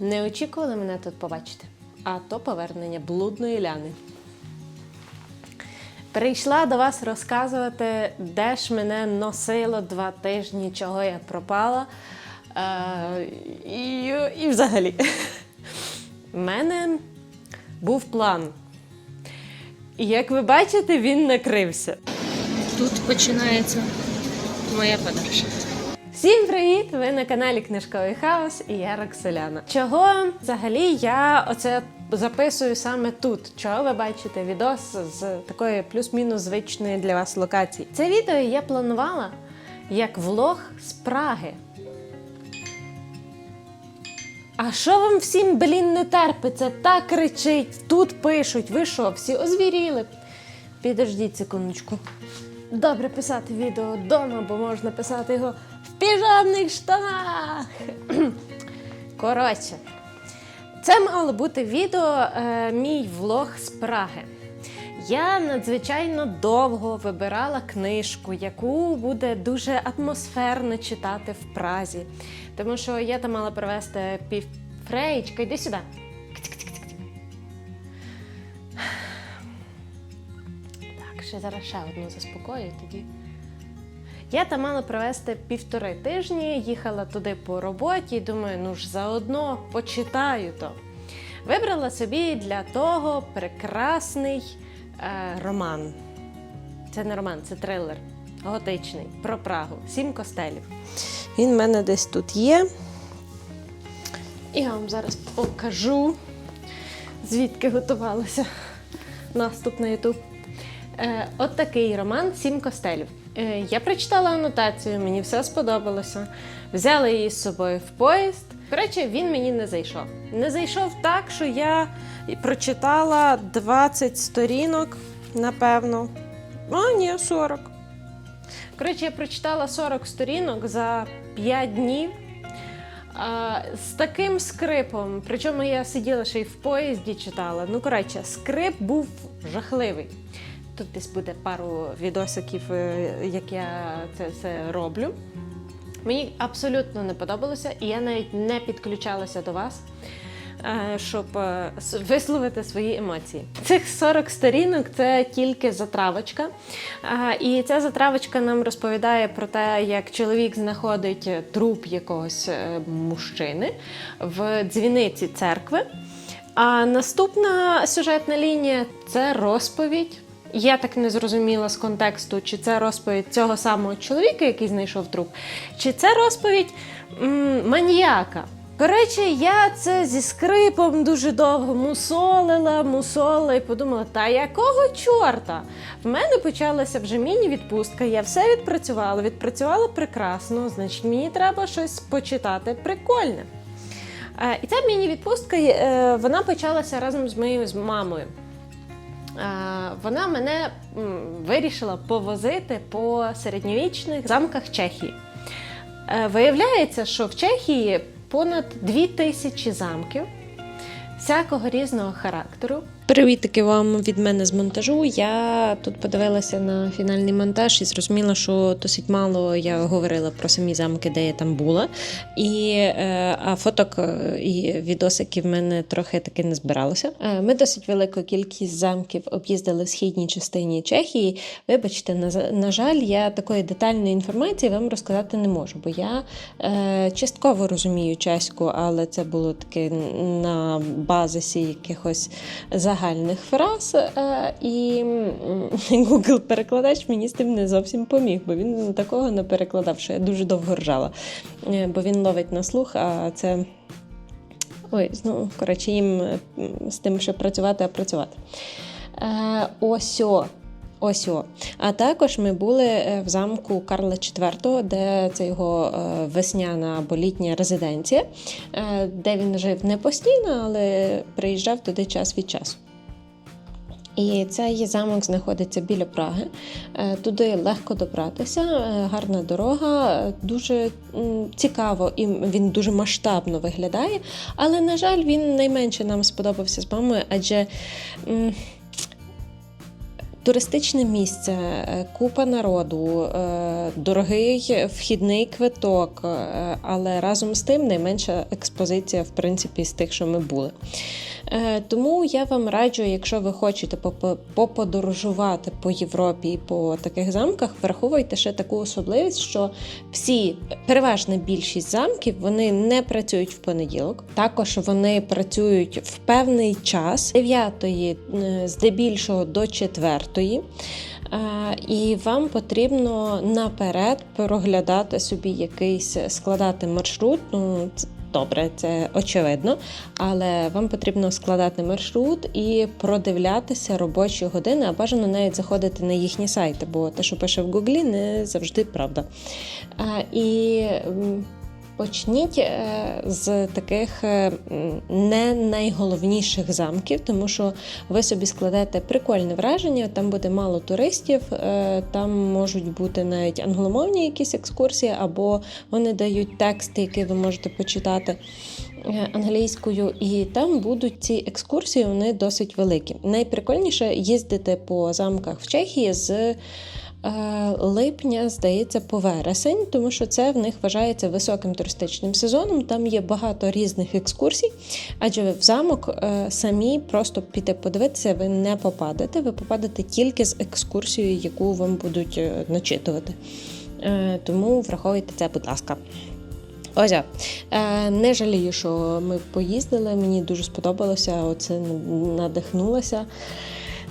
Не очікували мене тут побачити, а то повернення блудної ляни. Прийшла до вас розказувати, де ж мене носило два тижні, чого я пропала. Е, і, і взагалі. У мене був план. І як ви бачите, він накрився. Тут починається моя подорож. Всім привіт! Ви на каналі Книжковий Хаос і я Роксоляна. Чого взагалі я оце записую саме тут? Чого ви бачите відос з такої плюс-мінус звичної для вас локації? Це відео я планувала як влог з Праги. А що вам всім, блін, не терпиться? Так кричить, тут пишуть. Ви що, всі озвіріли? Підождіть секундочку. Добре писати відео вдома, бо можна писати його піжамних штанах. Коротше, це мало бути відео е, мій влог з Праги. Я надзвичайно довго вибирала книжку, яку буде дуже атмосферно читати в Празі. Тому що я там мала провести пів Фреєчка, йди сюди. Так, ще зараз ще одну заспокою тоді. Я там мала провести півтори тижні, їхала туди по роботі, думаю, ну ж заодно почитаю то. Вибрала собі для того прекрасний е, роман. Це не роман, це трилер готичний про Прагу. Сім костелів. Він в мене десь тут є. І я вам зараз покажу, звідки готувалася наступ на Ютуб. Е, от такий роман Сім костелів. Е, я прочитала анотацію, мені все сподобалося. Взяла її з собою в поїзд. Коротше, він мені не зайшов. Не зайшов так, що я прочитала 20 сторінок, напевно. А, ні, 40. Коротше, я прочитала 40 сторінок за 5 днів. А, з таким скрипом, причому я сиділа ще й в поїзді читала. Ну, коротше, скрип був жахливий. Тут десь буде пару відосиків, е, як я це все роблю. Мені абсолютно не подобалося, і я навіть не підключалася до вас, е, щоб е, висловити свої емоції. Цих 40 сторінок це тільки затравочка. І ця затравочка нам розповідає про те, як чоловік знаходить труп якогось мужчини в дзвіниці церкви. А наступна сюжетна лінія це розповідь. Я так не зрозуміла з контексту, чи це розповідь цього самого чоловіка, який знайшов труп, чи це розповідь м, маніяка. Коротше, я це зі скрипом дуже довго мусолила, мусолила і подумала, та якого чорта? В мене почалася вже міні-відпустка, я все відпрацювала, відпрацювала прекрасно, значить мені треба щось почитати прикольне. Е, І ця міні-відпустка е, вона почалася разом з моєю з мамою. Е, Вона мене вирішила повозити по середньовічних замках Чехії. Е, Виявляється, що в Чехії понад дві тисячі замків всякого різного характеру. Привітики вам від мене з монтажу. Я тут подивилася на фінальний монтаж і зрозуміла, що досить мало я говорила про самі замки, де я там була. І, е, а фоток е, і відосиків в мене трохи таки не збиралося. Е, Ми досить велику кількість замків об'їздили в східній частині Чехії. Вибачте, на, на жаль, я такої детальної інформації вам розказати не можу, бо я е, частково розумію чеську, але це було таке на базисі якихось загальних фраз. Е, і Google перекладач мені з тим не зовсім поміг, бо він такого не перекладав, що я дуже довго ржала. Е, бо він ловить на слух, а це. Ой, ну, коротше, їм е, з тим ще працювати, а працювати. Е, ось о. Ось о. А також ми були в замку Карла IV, де це його весняна або літня резиденція, де він жив не постійно, але приїжджав туди час від часу. І цей замок знаходиться біля Праги. Е, Туди легко добратися, е, гарна дорога, дуже цікаво і він дуже масштабно виглядає. Але, на жаль, він найменше нам сподобався з мамою, адже туристичне місце, е, купа народу, дорогий вхідний квиток, але разом з тим найменша експозиція, в принципі, з тих, що ми були. Е, Тому я вам раджу, якщо ви хочете поподорожувати по Європі і по таких замках, враховуйте ще таку особливість, що всі переважна більшість замків вони не працюють в понеділок. Також вони працюють в певний час з 9 е, здебільшого до 4. І вам потрібно наперед проглядати собі якийсь складати маршрут. Ну, добре, це очевидно, але вам потрібно складати маршрут і продивлятися робочі години, а бажано навіть заходити на їхні сайти, бо те, що пише в Гуглі, не завжди правда. І почніть е, з таких е, не найголовніших замків, тому що ви собі складете прикольне враження, там буде мало туристів, е, там можуть бути навіть англомовні якісь екскурсії, або вони дають текст, який ви можете почитати англійською, і там будуть ці екскурсії, вони досить великі. Найприкольніше їздити по замках в Чехії з. Е, Липня, здається, по вересень, тому що це в них вважається високим туристичним сезоном. Там є багато різних екскурсій, адже в замок е, самі просто піти подивитися, ви не попадете. Ви попадете тільки з екскурсією, яку вам будуть е, начитувати. Тому враховуйте це, будь ласка. Е, не жалію, що ми поїздили. Мені дуже сподобалося. Оце надихнулася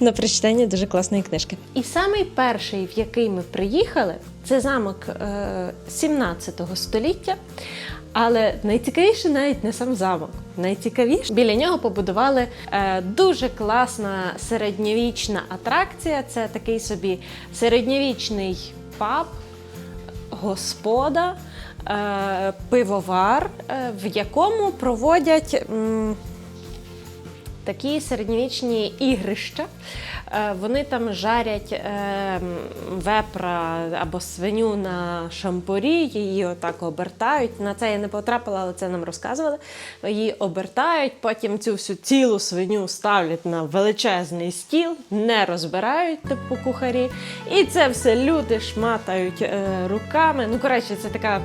на прочитання дуже класної книжки. І самий перший, в який ми приїхали, це замок е, 17 століття. Але найцікавіше навіть не сам замок. Найцікавіше біля нього побудували е, дуже класна середньовічна атракція. Це такий собі середньовічний паб, господа, е, пивовар, е, в якому проводять. Такі середньовічні ігрища. Е, Вони там жарять е, вепра або свиню на шампурі, її отак обертають. На це я не потрапила, але це нам розказували. Її обертають, потім цю всю цілу свиню ставлять на величезний стіл, не розбирають, типу кухарі. І це все люди шматають е, руками. Ну, коротше, це така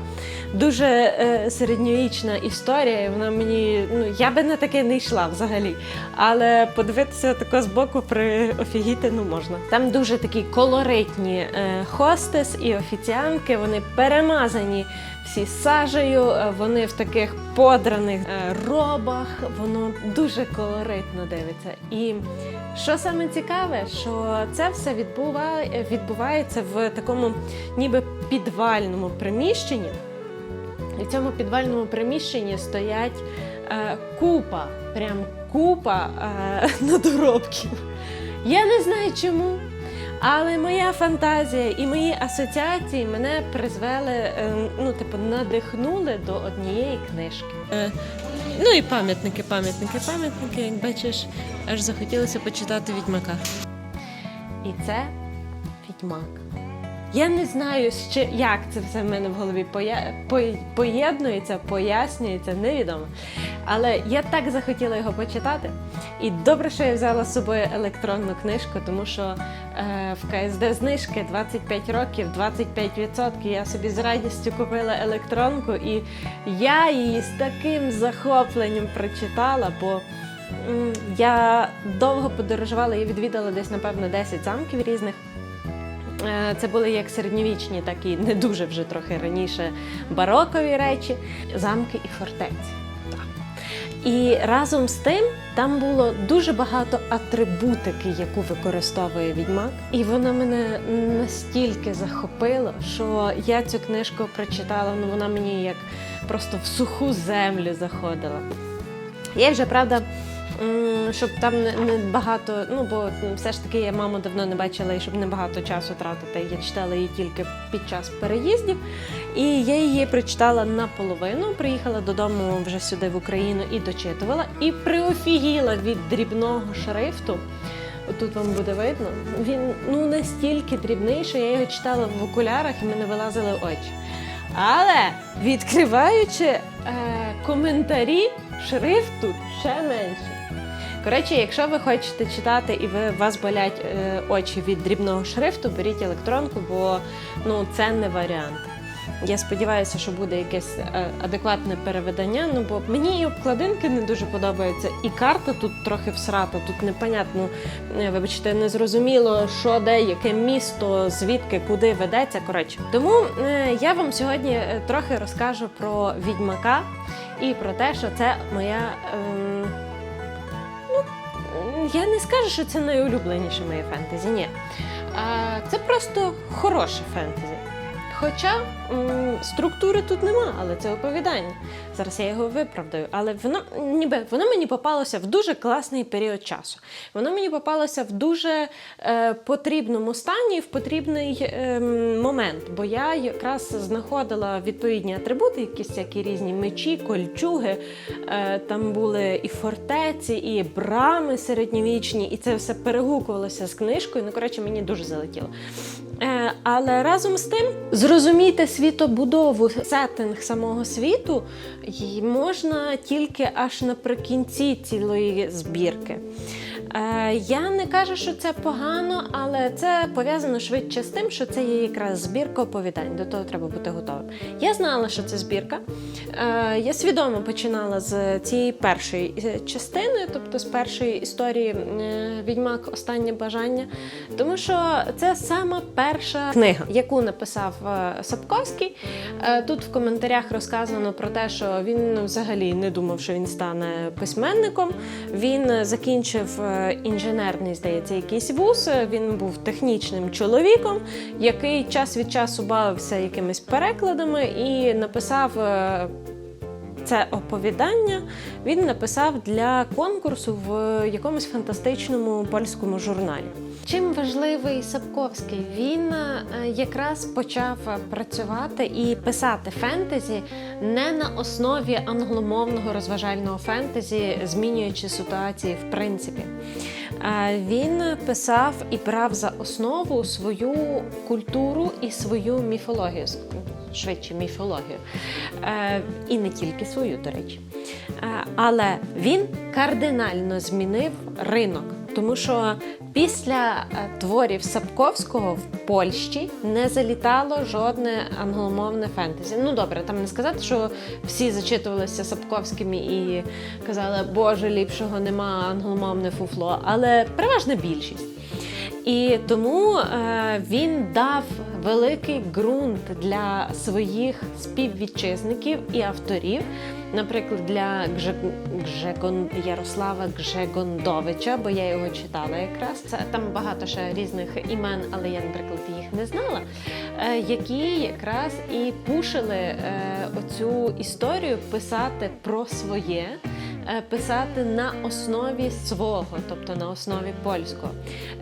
дуже е, середньовічна історія. Вона мені, ну я би на таке не йшла взагалі. Але подивитися тако збоку при офігіти ну можна. Там дуже такі колоритні е, хостес і офіціантки. Вони перемазані всі сажею, е, вони в таких подраних е, робах. Воно дуже колоритно дивиться. І що саме цікаве, що це все відбуває, відбувається в такому ніби підвальному приміщенні. І в цьому підвальному приміщенні стоять е, купа, прям купа е, надоробків. Я не знаю чому, але моя фантазія і мої асоціації мене призвели, е, ну, типу, надихнули до однієї книжки. Е, ну і пам'ятники, пам'ятники, пам'ятники, як бачиш, аж захотілося почитати відьмака. І це відьмак. Я не знаю, ще, як це все в мене в голові поєднується, пояснюється, невідомо. Але я так захотіла його почитати. І добре, що я взяла з собою електронну книжку, тому що е, в КСД знижки 25 років, 25%. Я собі з радістю купила електронку, і я її з таким захопленням прочитала, бо я довго подорожувала і відвідала десь, напевно, 10 замків різних. Е, Це були як середньовічні, так і не дуже вже трохи раніше барокові речі, замки і фортеці. І разом з тим там було дуже багато атрибутики, яку використовує відьмак. І вона мене настільки захопила, що я цю книжку прочитала. Ну вона мені як просто в суху землю заходила. Я вже правда. Щоб там не, не багато, ну бо все ж таки я маму давно не бачила, і щоб не багато часу тратити. Я читала її тільки під час переїздів. І я її прочитала наполовину, приїхала додому вже сюди в Україну і дочитувала, і приофігіла від дрібного шрифту. Отут вам буде видно. Він ну настільки дрібний, що я його читала в окулярах і мене вилазили очі. Але відкриваючи е, коментарі, шрифт тут ще менше. Коротше, якщо ви хочете читати і ви вас болять е, очі від дрібного шрифту, беріть електронку, бо ну це не варіант. Я сподіваюся, що буде якесь е, адекватне переведення. Ну бо мені і обкладинки не дуже подобаються, і карта тут трохи всрата. Тут непонятно, е, вибачте, незрозуміло, що де, яке місто, звідки, куди ведеться. Коротше, тому е, я вам сьогодні е, трохи розкажу про відьмака і про те, що це моя. ну, я не скажу, що це найулюбленіше моє фентезі. Ні. Це просто хороше фентезі. Хоча м, структури тут нема, але це оповідання. Зараз я його виправдаю. Але воно ніби воно мені попалося в дуже класний період часу. Воно мені попалося в дуже е, потрібному стані, в потрібний е, момент. Бо я якраз знаходила відповідні атрибути, якісь всякі різні мечі, кольчуги. Е, там були і фортеці, і брами середньовічні, і це все перегукувалося з книжкою. Ну, коротше, мені дуже залетіло. Е, але разом з тим зрозуміти світобудову, сеттинг самого світу можна тільки аж наприкінці цілої збірки. Е, я не кажу, що це погано, але це пов'язано швидше з тим, що це є якраз збірка оповідань. До того треба бути готовим. Я знала, що це збірка. Е, я свідомо починала з цієї першої е, частини, тобто з першої історії Відьмак Останнє бажання, тому що це сама перша книга, яку написав Сапковський. Тут в коментарях розказано про те, що він взагалі не думав, що він стане письменником. Він закінчив інженерний, здається, якийсь вуз. Е, Він був технічним чоловіком, який час від часу бавився якимись перекладами і написав. Це оповідання він написав для конкурсу в якомусь фантастичному польському журналі. Чим важливий Сапковський? Він е, якраз почав працювати і писати фентезі не на основі англомовного розважального фентезі, змінюючи ситуації в принципі. Він писав і брав за основу свою культуру і свою міфологію, швидше міфологію. Е, І не тільки свою, до речі. Е, Але він кардинально змінив ринок. Тому що після е, творів Сапковського в Польщі не залітало жодне англомовне фентезі. Ну добре, там не сказати, що всі зачитувалися Сапковським і казали, Боже, ліпшого нема англомовне фуфло, але переважна більшість. І тому е, він дав великий ґрунт для своїх співвітчизників і авторів, наприклад, для Гже... Гжегон... Ярослава Гжегондовича, бо я його читала якраз. Це там багато ще різних імен, але я, наприклад, їх не знала. Е, які якраз і пушили е, оцю історію писати про своє. Е, Писати на основі свого, тобто на основі польського.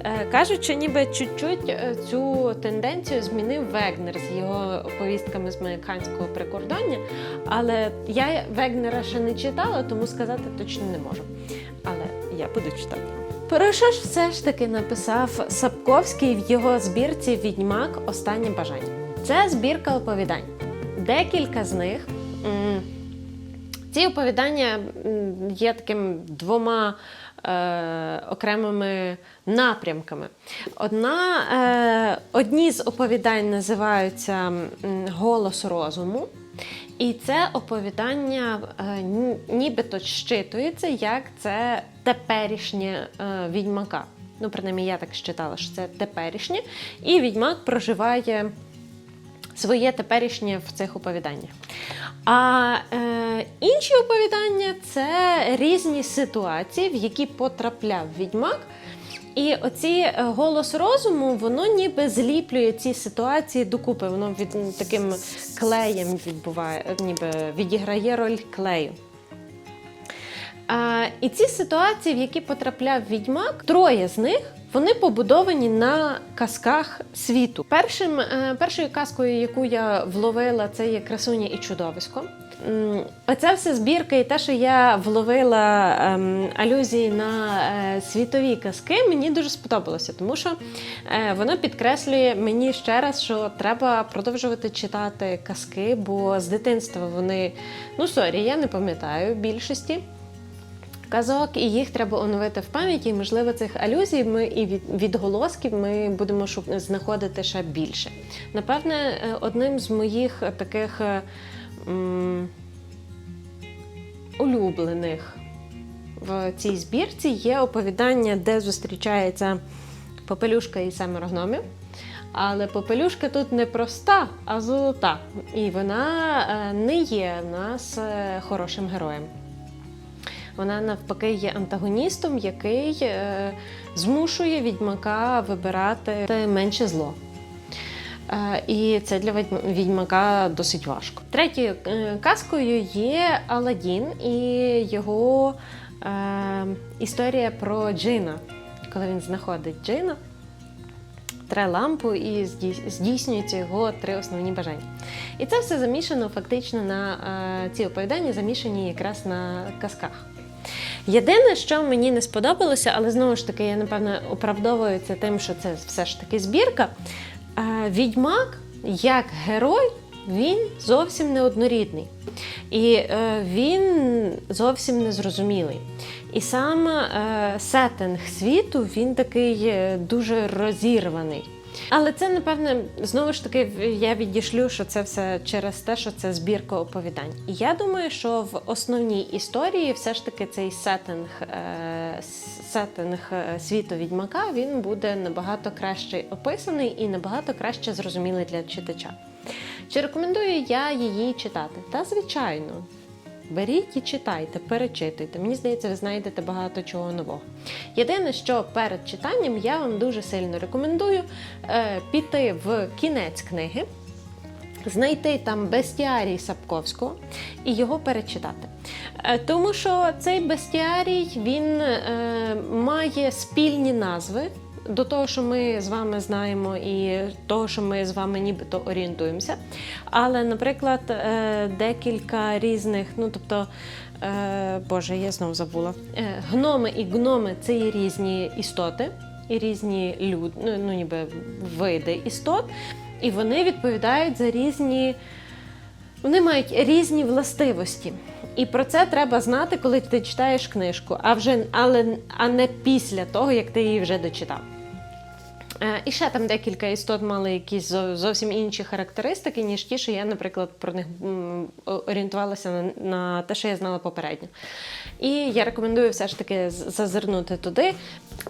Е, Кажуть, що ніби чуть-чуть е, цю тенденцію змінив Вегнер з його оповістками з американського прикордоння. Але я Вегнера ще не читала, тому сказати точно не можу. Але я буду читати. Про що ж все ж таки написав Сапковський в його збірці Відьмак Останнє бажання? Це збірка оповідань. Декілька з них. Ці оповідання є таким двома е, окремими напрямками. Одна, е, одні з оповідань називаються Голос розуму. І це оповідання е, нібито щитується, як це теперішнє е, відьмака. Ну, принаймні, я так читала, що це теперішнє. І відьмак проживає своє теперішнє в цих оповіданнях. А е, інші оповідання це різні ситуації, в які потрапляв відьмак. І оці е, голос розуму, воно ніби зліплює ці ситуації докупи. Воно від таким клеєм відбуває, ніби відіграє роль клею. І ці ситуації, в які потрапляв відьмак, троє з них вони побудовані на казках світу. Першим, е, першою казкою, яку я вловила, це є красуня і чудовисько. М, Оця вся збірка і те, що я вловила ем, алюзії на е, світові казки, мені дуже сподобалося, тому що е, воно підкреслює мені ще раз, що треба продовжувати читати казки, бо з дитинства вони, ну сорі, я не пам'ятаю більшості казок, і їх треба оновити в пам'яті. І, можливо, цих алюзій ми і від, відголосків ми будемо знаходити ще більше. Напевне, е, одним з моїх таких е, м, улюблених в цій збірці є оповідання, де зустрічається попелюшка і семеро гномів. Але попелюшка тут не проста, а золота. І вона е, не є в нас хорошим героєм. Вона навпаки є антагоністом, який е, змушує відьмака вибирати менше зло. Е, І це для відьм- відьмака досить важко. Третьою е, казкою є Аладдін і його е, історія про Джина, коли він знаходить Джина, тре лампу і здій- здійснюються його три основні бажання. І це все замішано фактично на е, ці оповідання, замішані якраз на казках. Єдине, що мені не сподобалося, але знову ж таки, я напевно оправдовую це тим, що це все ж таки збірка. Е, Відьмак як герой він зовсім не однорідний. І е, він зовсім не зрозумілий. І сам е, сеттинг світу він такий е, дуже розірваний. Але це, напевне, знову ж таки, я відійшлю, що це все через те, що це збірка оповідань. І я думаю, що в основній історії все ж таки цей сеттинг, е, сеттинг е, світу відьмака він буде набагато краще описаний і набагато краще зрозумілий для читача. Чи рекомендую я її читати? Та звичайно. Беріть і читайте, перечитуйте. Мені здається, ви знайдете багато чого нового. Єдине, що перед читанням я вам дуже сильно рекомендую е, піти в кінець книги, знайти там бестіарій Сапковського і його перечитати. Е, Тому що цей бестіарій він е, має спільні назви. До того, що ми з вами знаємо, і того, що ми з вами нібито орієнтуємося. Але, наприклад, е, декілька різних, ну тобто, е, Боже, я знову забула. Е, Гноми і гноми це є різні істоти і різні люд, ну, ну ніби види істот, і вони відповідають за різні. Вони мають різні властивості. І про це треба знати, коли ти читаєш книжку, а вже але а не після того, як ти її вже дочитав. Е, І ще там декілька істот мали якісь зовсім інші характеристики, ніж ті, що я, наприклад, про них орієнтувалася на, на те, що я знала попередньо. І я рекомендую все ж таки зазирнути туди.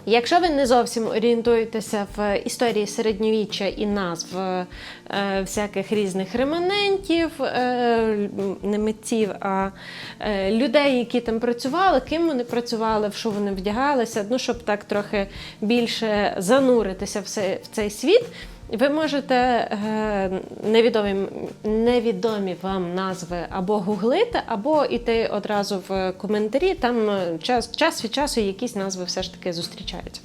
Якщо ви не зовсім орієнтуєтеся в історії середньовіччя і назв е, всяких різних реманентів, е, не митців, а е, людей, які там працювали, ким вони працювали, в що вони вдягалися, ну щоб так трохи більше зануритися цей, в цей світ. Ви можете е, невідомі, невідомі вам назви або гуглити, або йти одразу в коментарі. Там е, час, час від часу якісь назви все ж таки зустрічаються.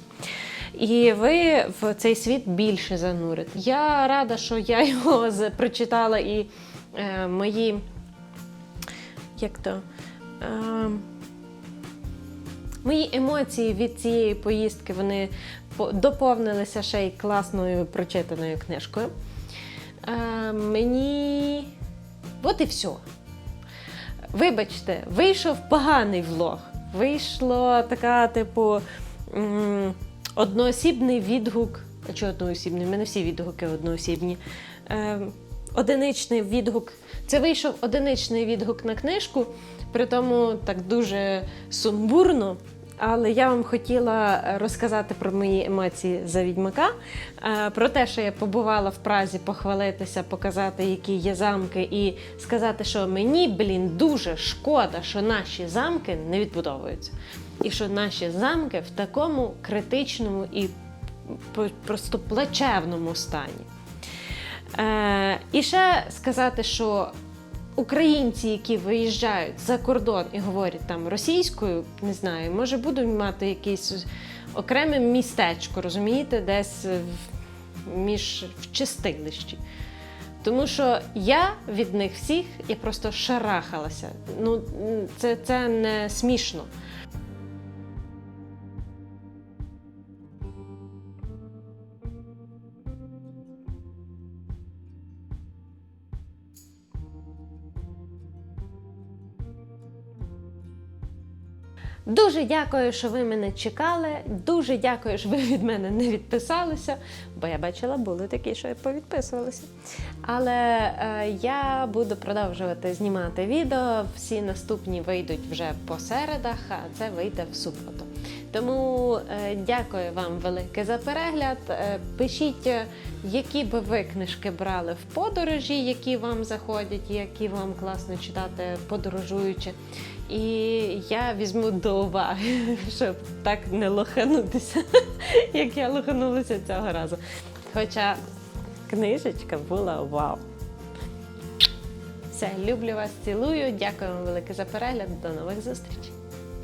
І ви в цей світ більше занурите. Я рада, що я його прочитала і е, мої. Як то? Е, Мої емоції від цієї поїздки вони доповнилися ще й класною прочитаною книжкою. Е, мені. От і все. Вибачте, вийшов поганий влог. Вийшло така, типу, одноосібний відгук. А чого одноосібний? У мене всі відгуки одноосібні. Е, одиничний відгук. Це вийшов одиничний відгук на книжку, при тому так дуже сумбурно. Але я вам хотіла розказати про мої емоції за відьмака, е, про те, що я побувала в Празі, похвалитися, показати, які є замки, і сказати, що мені, блін, дуже шкода, що наші замки не відбудовуються. І що наші замки в такому критичному і просто плачевному стані. Е, і ще сказати, що українці, які виїжджають за кордон і говорять там російською, не знаю, може будуть мати якесь окреме містечко, розумієте, десь в- між в чистилищі. Тому що я від них всіх я просто шарахалася. Ну, це, це не смішно. Дуже дякую, що ви мене чекали. Дуже дякую, що ви від мене не відписалися, бо я бачила, були такі, що я повідписувалися. Але е, я буду продовжувати знімати відео. Всі наступні вийдуть вже по середах, а це вийде в суботу. Тому е, дякую вам велике за перегляд. Е, пишіть, е, які би ви книжки брали в подорожі, які вам заходять, які вам класно читати подорожуючи. І я візьму до уваги, щоб так не лоханутися, як я лоханулася цього разу. Хоча книжечка була вау. Все, люблю вас, цілую. Дякую вам велике за перегляд. До нових зустрічей.